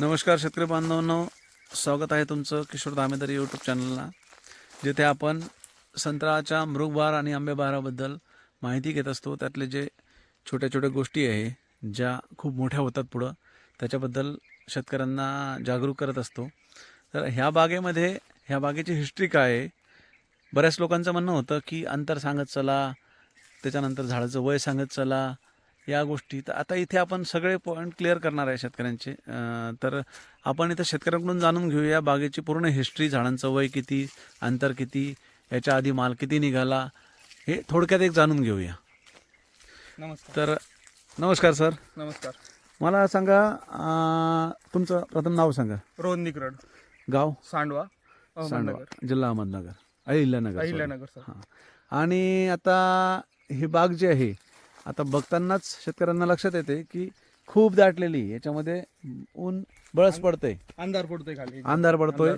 नमस्कार शेतकरी बांधवांनो स्वागत आहे तुमचं किशोर दामेदारी यूट्यूब चॅनलला जिथे आपण संत्र्याच्या मृगबार आणि आंबेबाराबद्दल माहिती घेत असतो. त्यातले जे छोट्या छोट्या गोष्टी आहे ज्या खूप मोठ्या होतात पुढं त्याच्याबद्दल शेतकऱ्यांना जागरूक करत असतो. तर ह्या बागेमध्ये ह्या बागेची हिस्ट्री काय आहे? बऱ्याच लोकांचं म्हणणं होतं की अंतर सांगत चला त्याच्यानंतर झाडाचं वय सांगत चला या गोष्टी. तर आता इथे आपण सगळे पॉईंट क्लिअर करणार आहे शेतकऱ्यांचे. तर आपण इथं शेतकऱ्यांकडून जाणून घेऊया बागेची पूर्ण हिस्ट्री झाडांचं वय किती अंतर किती याच्या आधी माल किती निघाला हे थोडक्यात एक जाणून घेऊया. नमस्कार. तर नमस्कार सर. नमस्कार. मला सांगा तुमचं प्रथम नाव सांगा. रोहन निकरड. गाव? सांडवा सांडवा जिल्हा अहमदनगर. अहिल्यानगर. अहिल्यानगर सर. हां. आणि आता ही बाग जी आहे आता बघतानाच शेतकऱ्यांना लक्षात येते की खूप दाटलेली. याच्यामध्ये ऊन बळस पडतंय. अंधार पडतोय खाली. अंधार पडतोय.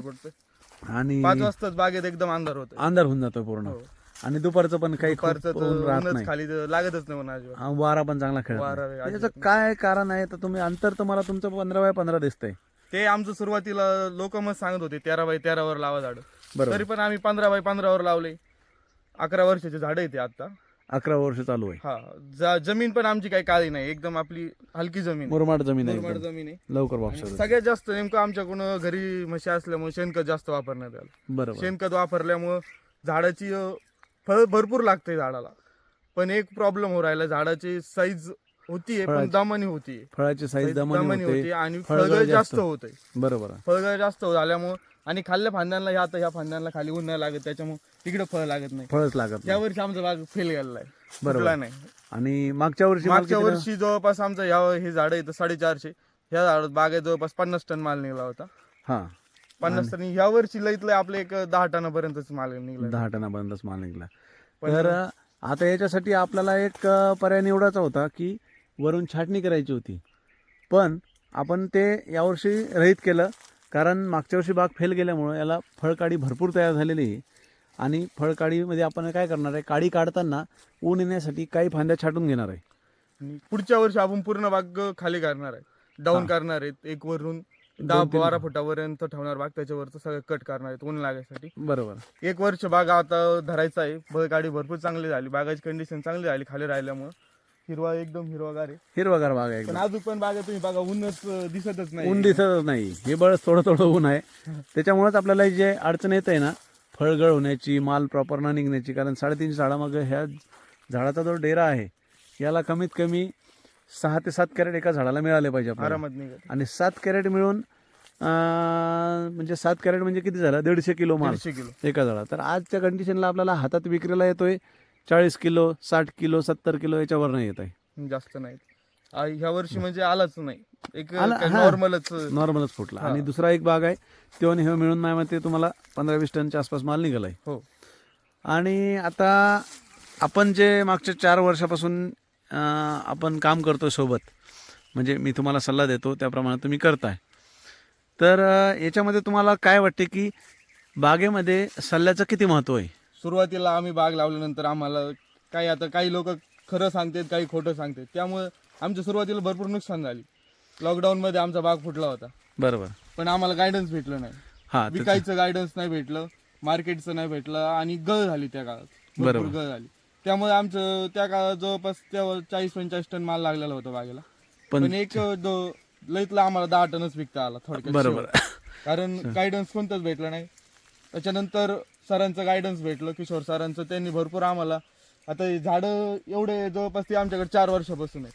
आणि पाच वाजताच बागेत एकदम अंधार होतोय. अंधार होऊन जातोय पूर्ण. हो. आणि दुपारचं पण काही तर ऊन राहत नाही. खाली तर लागतच नाही हा, वारा पण चांगला खेळत वारा नाही. अजिबात याचं काय कारण आहे? तर तुम्ही अंतर तुम्हाला तुमचं पंधरा बाय पंधरा दिसतंय. ते आमचं सुरुवातीला लोक मग सांगत होते तेरा बाय तेरा वर लावा झाड. तरी पण आम्ही पंधरा बाय पंधरा वर लावले. अकरा वर्षाचे झाड आहे ते आता. अकरा वर्ष चालू आहे. हा जा- जमीन पण आमची काही काळी नाही एकदम आपली हलकी जमीन आहे. मुरमाड जमीन आहे मुरमाड एकदम. जमीन आहे. लवकर आणि वापस सगळ्यात जास्त नेमकं आमच्याकडून घरी म्हशी असल्यामुळे शेणखत जास्त वापरण्यात आलं. बरोबर. शेणखत वापरल्यामुळं झाडाची अ, फळ भरपूर लागते झाडाला. पण एक प्रॉब्लेम हो राहिला झाडाची साईज होतीये पण फळाची. दमनी होतीये फळाची साईज दमनी होती होते आणि फळगळ जास्त. होतंय बरोबर आहे. फळगळ जास्त होत आल्यामुळं आणि खाल्ल्या फांद्यांना ह्या आता ह्या फांद्यांना खाली ऊन नाही लागत त्याच्यामुळे तिकडे फळ लागत नाही फळच लागत नाही. या वर्षी आमचा बाग फेल गेलेला आहे बरोबर. फुटला नाही आणि मागच्या वर्षी माल मागच्या किती वर्षी जवळपास आमचं ह्या हे झाड येतं साडेचारशे ह्या झाडात बागेत जवळपास पन्नास टन माल निघाला होता हा पन्नास टन ह्या वर्षी लईत लय आपले एक दहा टनापर्यंतच माल निघला दहा टनापर्यंतच माल निघला पण- तर आता याच्यासाठी आपल्याला एक अ, पर्याय निवडायचा होता की वरून छाटणी करायची होती. पण आपण ते यावर्षी रहित केलं कारण मागच्या वर्षी बाग फेल गेल्यामुळं याला फळकाडी भरपूर तयार झालेली आहे. आणि फळकाडीमध्ये आपण काय करणार आहे काडी काढताना ऊन येण्यासाठी काही फांद्या छाटून घेणार आहे. आणि पुढच्या वर्षी आपण पूर्ण बाग खाली करणार आहे. डाऊन करणार आहेत. एक वरून दहा बारा फुटापर्यंत ठेवणार बाग त्याच्यावरचं सगळं कट करणार आहेत ऊन लागायसाठी. बरोबर. एक वर्ष बाग आता धरायचा आहे. गाडी भरपूर चांगली झाली. बागाची कंडिशन चांगली झाली खाली राहिल्यामुळं. हिरवा एकदम हिरवागार आहे. हिरवागार बाग आहे पण एकदम. अजून पण बागा तुम्ही बघा ऊनच अं, दिसतच नाही. ऊन दिसतच नाही. हे बळ थोडं थोडं ऊन आहे. त्याच्यामुळेच आपल्याला जे अडचण येत आहे ना फळगळ होण्याची माल प्रॉपर न निघण्याची कारण साडेतीनशे झाडामागं ह्या झाडाचा जो डेरा आहे याला कमीत कमी सहा ते सात कॅरेट एका झाडाला मिळाले पाहिजे आपल्याला. आरामात निघत आणि सात कॅरेट मिळून अं, म्हणजे सात कॅरेट म्हणजे किती झालं? दीडशे किलो माल दीडशे किलो. एका झाडा तर आजच्या कंडिशनला आपल्याला हातात विक्रीला येतोय. चाळीस किलो साठ किलो सत्तर किलो याच्यावर नाही येत आहे. जास्त नाही आ, ह्या वर्षी म्हणजे आलाच नाही. एक आला- हा. नॉर्मलच नॉर्मलच फुटला. हा. आणि दुसरा एक बाग आहे तो आणि हे मिळून माझ्या मते तुम्हाला पंधरा वीस टनच्या आसपास माल निघाला आहे. हो. आणि आता आपण जे मागच्या चार वर्षापासून अं, आपण काम करतो सोबत म्हणजे मी तुम्हाला सल्ला देतो त्याप्रमाणे तुम्ही करताय. तर अं, याच्यामध्ये तुम्हाला काय वाटते की बागेमध्ये सल्ल्याचं किती महत्त्व आहे? सुरुवातीला आम्ही बाग लावल्यानंतर आम्हाला काही आता काही लोक खरं सांगतात काही खोटं सांगतात. त्यामुळे आमच्या सुरुवातीला भरपूर नुकसान झाली. लॉकडाऊन मध्ये आमचा बाग फुटला होता. बरोबर. पण आम्हाला गायडन्स भेटलं नाही. त्याचं- विकायचं गायडन्स नाही भेटलं मार्केटचं नाही भेटलं आणि गळ झाली त्या काळात. भरपूर बरोबर. गळ झाली. त्यामुळे आमचं त्या काळात जवळपास त्या चाळीस पंचाळीस टन माल लागलेला होता बागेला. पण पण एक दो- लईतला आम्हाला दहा टनच विकता आला थोडक्यात. बरोबर. शेवट. कारण गायडन्स कोणतंच भेटलं नाही. त्याच्यानंतर सरांचं गायडन्स भेटलं किशोर सरांचं त्यांनी भरपूर आम्हाला. आता हे झाडं एवढे जवळपास ते आमच्याकडे चार वर्षापासून आहे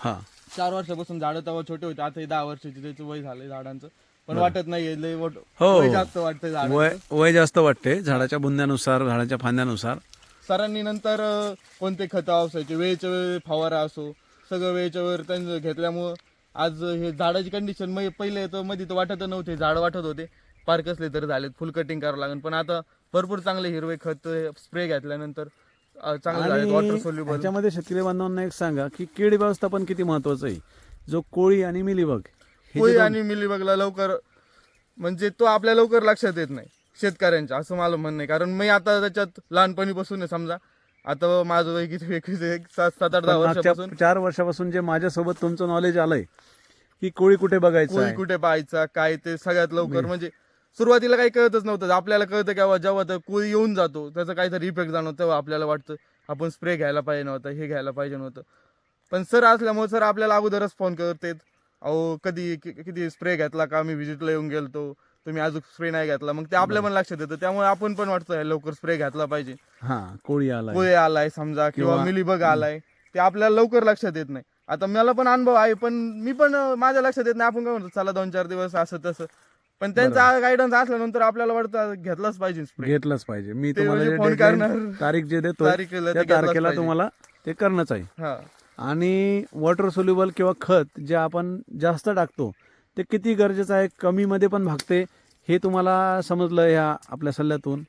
हां. चार वर्षापासून झाडं तेव्हा छोटे होते आता हे दहा वर्षाचे त्याचं वय झालंय झाडांचं. पण वाटत नाही लय वट- हो. वय जास्त वाटतंय झाड वय वय जास्त वाटते झाडाच्या बुंद्यानुसार झाडाच्या फांद्यानुसार. सरांनी नंतर अं, कोणते खतं आवसायचे वेळेच्या वेळ फवारा असो सगळं वेळेच्या वेळ त्यांचं घेतल्यामुळं आज हे झाडाची कंडिशन पहिले तर मध्ये तर वाटत नव्हते झाड वाटत होते. पार कसले तर झालेत. फुल कटिंग करावं लागेल. पण आता भरपूर चांगले हिरवे खत स्प्रे घेतल्यानंतर चांगले झाले वॉटर आणि सोल्युबल ह्याच्यामध्ये शेतकरी बांधवांना एक सांगा की कीड व्यवस्थापन किती महत्वाचं आहे? जो कोळी आणि मिलीबग कोळी आणि मिलीबगला लवकर म्हणजे तो आपल्या लवकर लक्षात येत नाही शेतकऱ्यांच्या असं मला म्हणणं आहे. कारण मी आता त्याच्यात लहानपणीपासून समजा. आता माझं वय किती एकवीस एक सात सात आठ दहा वर्षापासून. चार वर्षापासून जे माझ्यासोबत तुमचं नॉलेज आलंय की कोळी कुठे बघायचं कोळी कुठे पाहायचा काय ते सगळ्यात लवकर. म्हणजे सुरुवातीला काही कळतच नव्हतं. आपल्याला कळतं की जेव्हा तर कोळी येऊन जातो त्याचा काहीतरी इफेक्ट जाणवतो. तेव्हा आपल्याला वाटतं आपण स्प्रे घ्यायला पाहिजे नव्हतं हे घ्यायला पाहिजे नव्हतं. पण सर असल्यामुळे सर आपल्याला अगोदरच फोन करतात. अहो कधी किती स्प्रे घेतला का? मी व्हिजिटला येऊन गेलतो. तुम्ही अजून स्प्रे नाही घेतला. मग ते आपल्या पण लक्षात येतं. त्यामुळे आपण पण वाटतं "यार, लवकर स्प्रे घातला पाहिजे. कोळी आलाय. कोळी आलाय समजा किंवा मिलीबग आलाय. ते आपल्याला लवकर लक्षात येत नाही. आता मला पण अनुभव आहे पण मी पण माझ्या लक्षात येत नाही. आपण काय म्हणतो चला दोन चार दिवस असं तसं पण त्यांचा गायडन्स असल्यानंतर आपल्याला वाटतं घेतलाच पाहिजे घेतलंच पाहिजे. मी ते तुम्हाला म्हणजे जे फोन deadline, करणार. तारीख जे देतो तारीखेला ते त्या घेतलंच तारखेला पाहिजे. तुम्हाला ते करणंच आहे. हा. आणि वॉटर सोल्युबल किंवा खत जे आपण जास्त टाकतो ते किती गरजेचं आहे कमीमध्ये पण भागते हे तुम्हाला समजलं ह्या आपल्या सल्ल्यातून?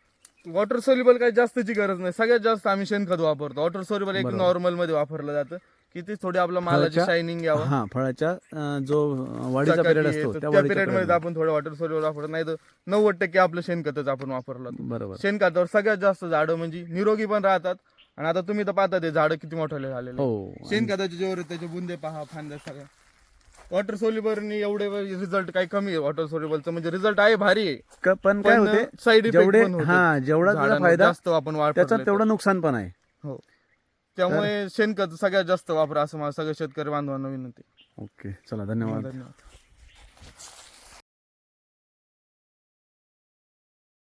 वॉटर सोल्युबल काही जास्तची गरज नाही. सगळ्यात जास्त आम्ही शेणखत वापरतो. वॉटर सोल्युबल एक बरोबर. नॉर्मलमध्ये वापरलं जातं. की ते थोडी आपल्या मालाची फळाच्या- शायनिंग यावं. हा फळाच्या अं, जो वाढीचा चकाकी पिरियड येतं. असतो त्या त्या वाढीच्या पिरियड. मध्ये आपण थोडं वॉटर सोल्युबल वापरत नाही तर नव्वद टक्के आपलं शेणखतच आपण वापरलं. बरोबर. शेणखतावर सगळ्यात जास्त झाडं म्हणजे निरोगी पण राहतात आणि आता तुम्ही तर पाहता ते झाडं किती मोठे झालेले हो शेणखताचे जेवढे त्याचे बुंदे पहा फांद्या सगळ्या. वॉटर सोल्युबलनी एवढे रिझल्ट काही कमी आहे वॉटर सोल्युबलचं म्हणजे रिझल्ट आहे भारी आहे. क- पण काय पण होते साईड जेवढे इफेक्ट पण होते. हा जेवढा त्याचा फायदा जास्त आपण त्याचा तेवढं नुकसान पण आहे. हो. त्यामुळे शेणखत सगळ्यात जास्त वापरा असं मला सगळ्या शेतकरी बांधवांना विनंती. ओके चला धन्यवाद. धन्यवाद.